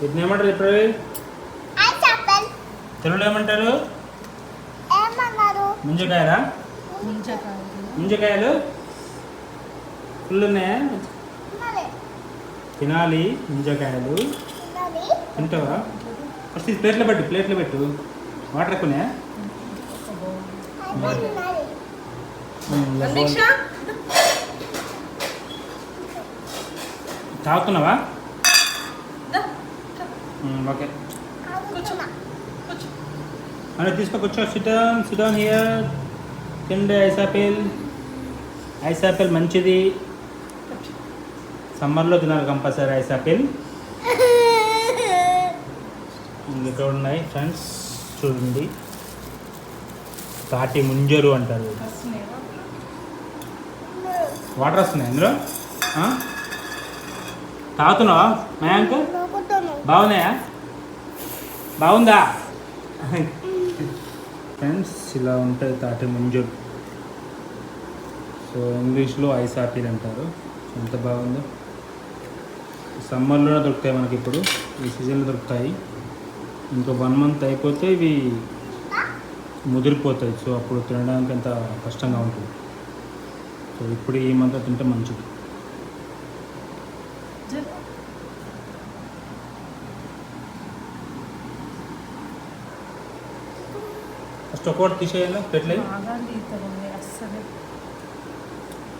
వీటిని ఏమంటారు ఇప్పుడు? తెలుగులో ఏమంటారు? ఏమన్నారు? ముంజకాయలా. ఫుల్ ఉన్నాయా తినాలి. ముంజకాయలు. తింటావా? ఫస్ట్ ఇది ప్లేట్లో పెట్టు ప్లేట్లో పెట్టు. వాటర్ ఎక్కువనే? తాగుతున్నావా? ఓకే కూర్చున్నా కూర్చో. అని తీసుకోకొచ్చా sit down sit down here తిండే ice apple ice apple మంచిది. సమ్మర్లో తినాలి కంపల్సరీ ఐస్ ఆపిల్ ఇక్కడ ఉన్నాయి ఫ్రెండ్స్ చూడండి. తాటి ముంజరు అంటారు? వాటర్ వస్తున్నాయి అందులో? తాగుతున్నావా మయాంక్ బాగున్నాయా? బాగుందా? ఫ్రెండ్స్ ఇలా ఉంటాయి తాటి ముంజలు. సో ఇంగ్లీష్లో ఐస్ ఆపిల్ అంటారు. ఎంత బాగుందో. సమ్మర్లోనే దొరుకుతాయి మనకి ఇప్పుడు. ఈ సీజన్లో దొరుకుతాయి. ఇంకో వన్ మంత్ అయిపోతే ఇవి ముదిరిపోతాయి. సో అప్పుడు తినడానికి అంత కష్టంగా ఉంటుంది. సో ఇప్పుడు ఈ మంత్ తింటే మంచిది. ఫస్ట్ ఒక్కొక్కటి తీసేయాలి? అస్సలు.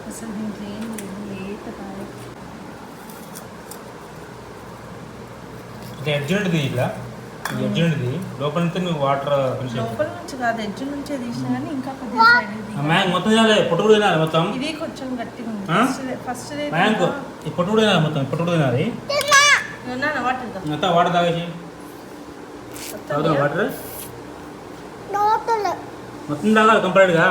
అసలు దీంట్లో ఏం లేదు లేత ఇది ఇట్లా ఈ ఉంటుంది లోపల నుంచి నువ్వు వాటర్ లోపల నుంచి కాదు ఎడ్జ్ నుంచే తీసినా కానీ ఇంకా కొద్దిగా సైడ్ ఇది మ్యాంగ్ మొత్తం తినాలి పొట్టు కూడా తినాలి మొత్తం. ఇది కొంచెం గట్టిగా ఉంది. ఆ? First first mango. ఈ పొట్టు కూడా తినాలి మొత్తం. పొట్టు కూడా తినాలి. వాటర్ మొత్తం వాటర్ తాగేసి. తాగుతావు వాటర్? మొత్తం తాగాలి కంప్లీట్గా